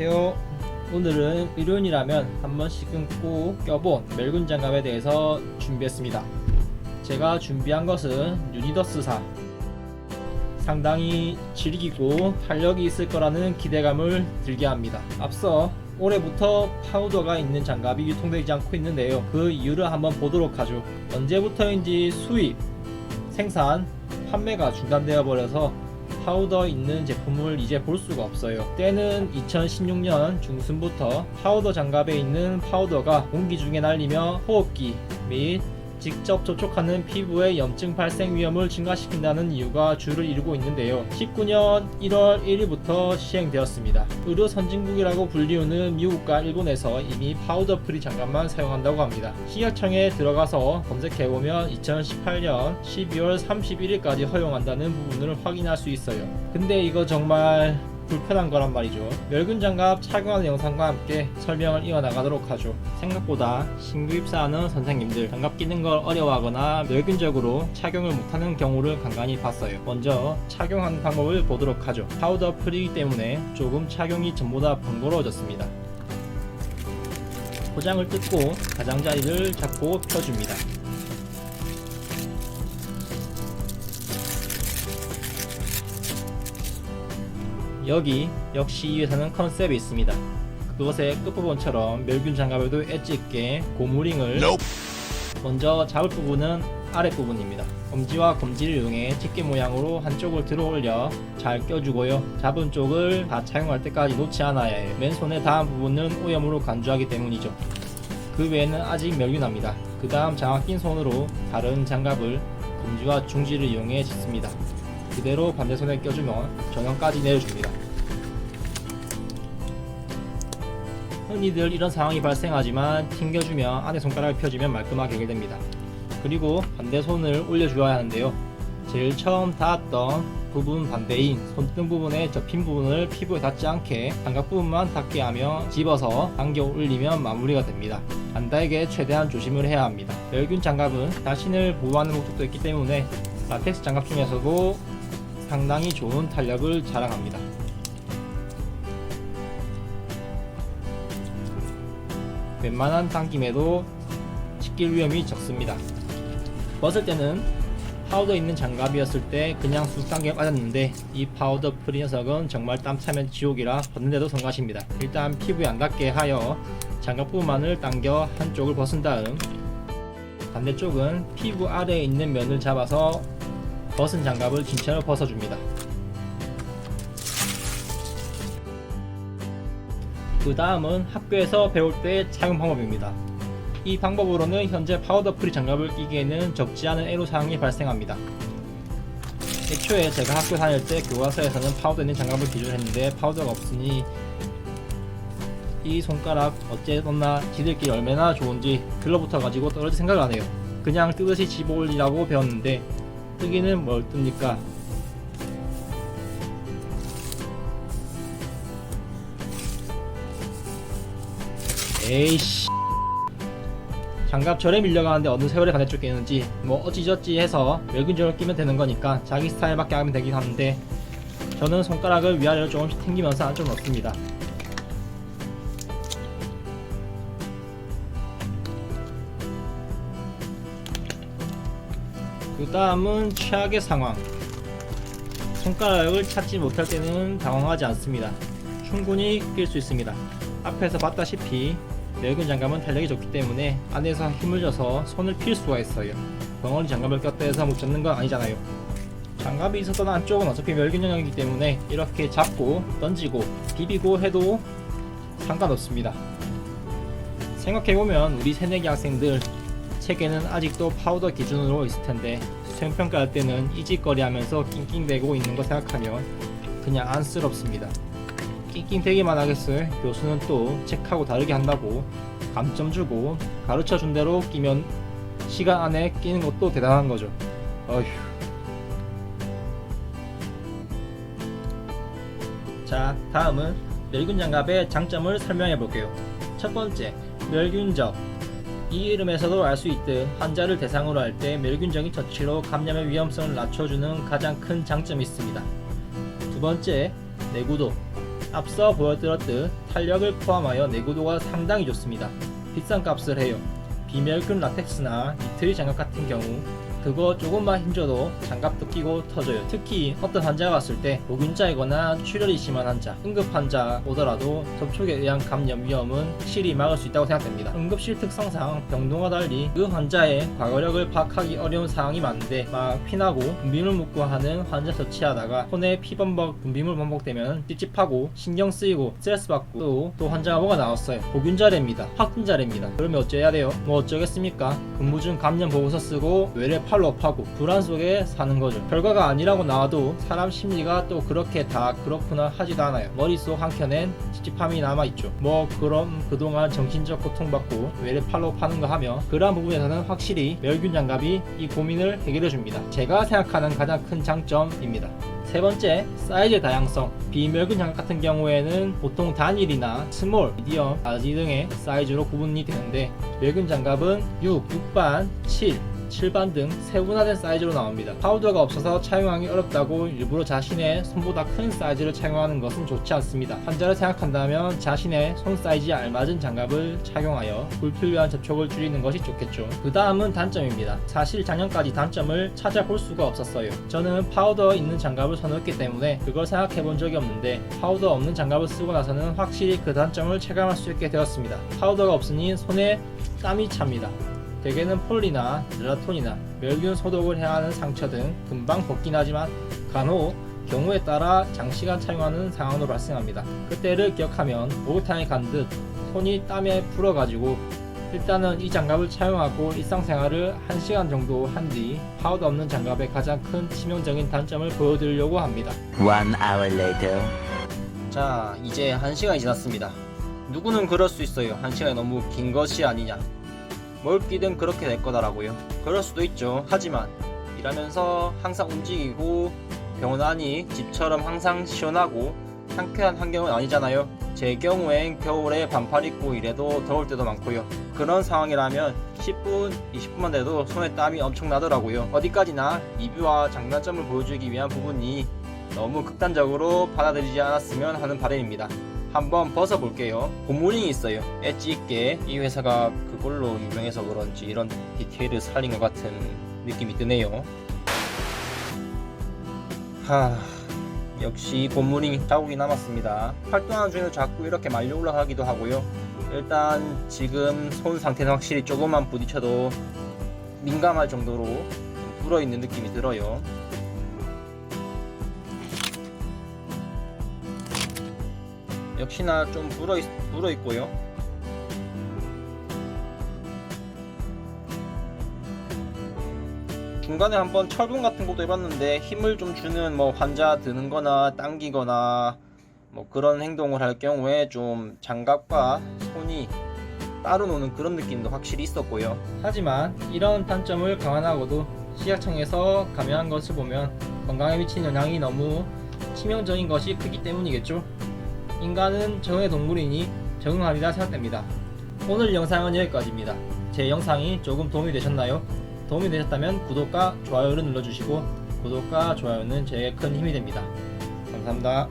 안녕하세요. 오늘은 일요일이라면 한 번씩은 꼭 껴본 멸군 장갑에 대해서 준비했습니다. 제가 준비한 것은 유니더스사. 상당히 질기고 탄력이 있을 거라는 기대감을 들게 합니다. 앞서 올해부터 파우더가 있는 장갑이 유통되지 않고 있는데요. 그 이유를 한번 보도록 하죠. 언제부터인지 수입, 생산, 판매가 중단되어 버려서 파우더 있는 제품을 이제 볼 수가 없어요. 때는 2016년 중순부터 파우더 장갑에 있는 파우더가 공기 중에 날리며 호흡기 및 직접 접촉하는 피부의 염증 발생 위험을 증가시킨다는 이유가 주를 이루고 있는데요. 19년 1월 1일부터 시행되었습니다. 의료 선진국이라고 불리우는 미국과 일본에서 이미 파우더 프리 장갑만 사용한다고 합니다. 식약청에 들어가서 검색해보면 2018년 12월 31일까지 허용한다는 부분을 확인할 수 있어요. 근데 이거 정말 불편한 거란 말이죠. 멸균 장갑 착용하는 영상과 함께 설명을 이어나가도록 하죠. 생각보다 신규 입사하는 선생님들 장갑 끼는 걸 어려워하거나 멸균적으로 착용을 못하는 경우를 간간히 봤어요. 먼저 착용하는 방법을 보도록 하죠. 파우더 프리이기 때문에 조금 착용이 전보다 번거로워졌습니다. 포장을 뜯고 가장자리를 잡고 펴줍니다. 여기 역시 이 회사는 컨셉이 있습니다. 그것의 끝부분처럼 멸균 장갑에도 엣지 있게 고무링을 먼저 잡을 부분은 아랫부분입니다. 검지와 검지를 이용해 집게 모양으로 한쪽을 들어 올려 잘 껴주고요. 잡은 쪽을 다 착용할 때까지 놓지 않아야 해요. 맨손의 닿은 부분은 오염으로 간주하기 때문이죠. 그 외에는 아직 멸균합니다. 그 다음 장갑 낀 손으로 다른 장갑을 검지와 중지를 이용해 짚습니다. 그대로 반대손에 껴주면 전원까지 내려줍니다. 흔히들 이런 상황이 발생하지만 튕겨주면 안에 손가락을 펴주면 말끔하게 해결됩니다. 그리고 반대손을 올려주어야 하는데요. 제일 처음 닿았던 부분 반대인 손등 부분에 접힌 부분을 피부에 닿지 않게 장갑 부분만 닿게 하며 집어서 당겨 올리면 마무리가 됩니다. 안다에게 최대한 조심을 해야 합니다. 멸균 장갑은 자신을 보호하는 목적도 있기 때문에 라텍스 장갑 중에서도 상당히 좋은 탄력을 자랑합니다. 웬만한 당김에도 찢길 위험이 적습니다. 벗을 때는 파우더 있는 장갑이었을 때 그냥 쑥 당겨 빠졌는데 이 파우더 프리 녀석은 정말 땀 차면 지옥이라 벗는데도 성가십니다. 일단 피부에 안 닿게 하여 장갑 부분만을 당겨 한쪽을 벗은 다음 반대쪽은 피부 아래에 있는 면을 잡아서 벗은 장갑을 진짜로 벗어줍니다. 그 다음은 학교에서 배울 때 착용 방법입니다. 이 방법으로는 현재 파우더 프리 장갑을 끼기에는 적지 않은 애로사항이 발생합니다. 애초에 제가 학교 다닐 때 교과서에서는 파우더 있는 장갑을 기준 했는데 파우더가 없으니 이 손가락 어째 떴나 지들끼리 얼마나 좋은지 들러붙어 가지고 떨어질 생각을 안 해요. 그냥 뜨듯이 집어 올리라고 배웠는데 뜨기는 뭘 뜹니까? 에이씨 장갑 절에 밀려가는데 어느 세월에 반대쪽 끼는지 뭐 어찌저찌 해서 멸균적으로 끼면 되는 거니까 자기 스타일밖에 하면 되긴 하는데 저는 손가락을 위아래로 조금씩 튕기면서 안쪽으로 넣습니다 그 다음은 최악의 상황 손가락을 찾지 못할 때는 당황하지 않습니다 충분히 낄 수 있습니다 앞에서 봤다시피 멸균 장갑은 탄력이 좋기 때문에 안에서 힘을 줘서 손을 필 수가 있어요. 벙어리 장갑을 꼈다 해서 못 잡는 건 아니잖아요. 장갑이 있었던 안쪽은 어차피 멸균 영역이기 때문에 이렇게 잡고 던지고 비비고 해도 상관없습니다. 생각해보면 우리 새내기 학생들 책에는 아직도 파우더 기준으로 있을 텐데 수행평가할 때는 이짓거리 하면서 낑낑대고 있는 거 생각하면 그냥 안쓰럽습니다. 낑낑대기만 하겠어요. 교수는 또 책하고 다르게 한다고 감점 주고 가르쳐 준 대로 끼면 시간 안에 끼는 것도 대단한 거죠. 어휴. 자, 다음은 멸균 장갑의 장점을 설명해 볼게요. 첫 번째, 멸균적. 이 이름에서도 알 수 있듯 환자를 대상으로 할 때 멸균적인 처치로 감염의 위험성을 낮춰주는 가장 큰 장점이 있습니다. 두 번째, 내구도. 앞서 보여드렸듯 탄력을 포함하여 내구도가 상당히 좋습니다. 비싼 값을 해요. 비멸균 라텍스나 니트리 장갑 같은 경우 그거 조금만 힘줘도 장갑도 끼고 터져요. 특히 어떤 환자가 왔을 때 보균자이거나 출혈이 심한 환자, 응급 환자 오더라도 접촉에 의한 감염 위험은 확실히 막을 수 있다고 생각됩니다. 응급실 특성상 병동과 달리 그 환자의 과거력을 파악하기 어려운 상황이 많은데 막 피나고 분비물 묻고 하는 환자 처치하다가 손에 피범벅 분비물 반복되면 찝찝하고 신경 쓰이고 스트레스 받고 또, 또 환자가 뭐가 나왔어요. 보균자래입니다. 확진자래입니다. 그러면 어째야 돼요? 뭐 어쩌겠습니까? 근무 중 감염 보고서 쓰고 뇌를 팔 로업하고 불안 속에 사는 거죠. 별거가 아니라고 나와도 사람 심리가 또 그렇게 다 그렇구나 하지도 않아요. 머릿속 한켠엔 찝찝함이 남아있죠. 뭐 그럼 그동안 정신적 고통받고 뇌를 팔로업하는 거 하며 그러한 부분에서는 확실히 멸균 장갑이 이 고민을 해결해 줍니다. 제가 생각하는 가장 큰 장점입니다. 세 번째, 사이즈의 다양성. 비멸균 장갑 같은 경우에는 보통 단일이나 스몰, 미디엄, 라지 등의 사이즈로 구분이 되는데 멸균 장갑은 6, 6반, 7, 7반 등 세분화된 사이즈로 나옵니다. 파우더가 없어서 착용하기 어렵다고 일부러 자신의 손보다 큰 사이즈를 착용하는 것은 좋지 않습니다. 환자를 생각한다면 자신의 손 사이즈에 알맞은 장갑을 착용하여 불필요한 접촉을 줄이는 것이 좋겠죠. 그 다음은 단점입니다. 사실 작년까지 단점을 찾아볼 수가 없었어요. 저는 파우더 있는 장갑을 선호했기 때문에 그걸 생각해 본 적이 없는데 파우더 없는 장갑을 쓰고 나서는 확실히 그 단점을 체감할 수 있게 되었습니다. 파우더가 없으니 손에 땀이 찹니다. 대개는 폴리나 젤라톤이나 멸균 소독을 해야 하는 상처 등 금방 벗긴 하지만 간혹 경우에 따라 장시간 착용하는 상황으로 발생합니다. 그때를 기억하면 목욕탕에 간 듯 손이 땀에 불어가지고 일단은 이 장갑을 착용하고 일상생활을 1시간 정도 한 뒤 파우더 없는 장갑의 가장 큰 치명적인 단점을 보여드리려고 합니다. One hour later. 자, 이제 1시간이 지났습니다. 누구는 그럴 수 있어요. 1시간이 너무 긴 것이 아니냐. 뭘 끼든 그렇게 될 거다라고요. 그럴 수도 있죠. 하지만 일하면서 항상 움직이고 병원 안이 집처럼 항상 시원하고 상쾌한 환경은 아니잖아요. 제 경우엔 겨울에 반팔 입고 일해도 더울 때도 많고요. 그런 상황이라면 10분, 20분만 돼도 손에 땀이 엄청 나더라고요. 어디까지나 리뷰와 장단점을 보여주기 위한 부분이 너무 극단적으로 받아들이지 않았으면 하는 바람입니다. 한번 벗어볼게요. 고무링이 있어요. 엣지 있게 이 회사가 그걸로 유명해서 그런지 이런 디테일을 살린 것 같은 느낌이 드네요. 하... 역시 고무링 자국이 남았습니다. 활동하는 중에도 자꾸 이렇게 말려 올라가기도 하고요. 일단 지금 손 상태는 확실히 조금만 부딪혀도 민감할 정도로 좀 불어있는 느낌이 들어요. 역시나 좀 불어, 있, 불어 있고요. 중간에 한번 철분 같은 것도 해봤는데 힘을 좀 주는 뭐 환자 드는 거나 당기거나 뭐 그런 행동을 할 경우에 좀 장갑과 손이 따로 노는 그런 느낌도 확실히 있었고요. 하지만 이런 단점을 감안하고도 시약청에서 감행한 것을 보면 건강에 미치는 영향이 너무 치명적인 것이 크기 때문이겠죠. 인간은 정의 동물이니 적응하리라 생각됩니다. 오늘 영상은 여기까지입니다. 제 영상이 조금 도움이 되셨나요? 도움이 되셨다면 구독과 좋아요를 눌러주시고 구독과 좋아요는 제게 큰 힘이 됩니다. 감사합니다.